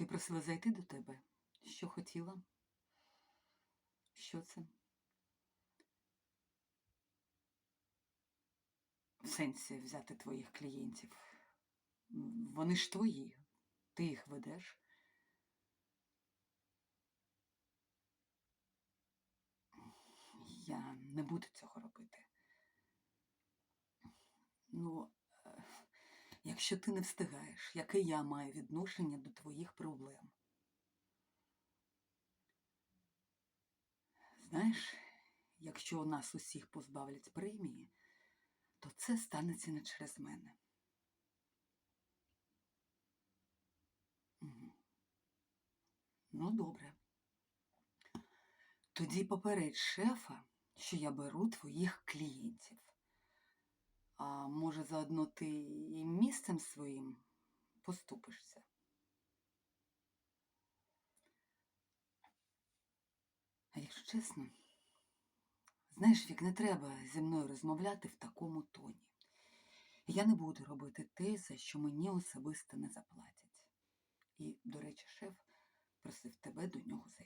Ти просила зайти до тебе? Що хотіла? Що це? В сенсі взяти твоїх клієнтів. Вони ж твої. Ти їх ведеш. Я не буду цього робити. Ну, якщо ти не встигаєш, яке я маю відношення до твоїх проблем? Знаєш, якщо нас усіх позбавлять премії, то це станеться не через мене. Ну, добре. Тоді попередь шефа, що я беру твоїх клієнтів. А може, заодно ти і місцем своїм поступишся? А якщо чесно, знаєш, Вік, не треба зі мною розмовляти в такому тоні. Я не буду робити те, за що мені особисто не заплатять. І, до речі, шеф просив тебе до нього зайти.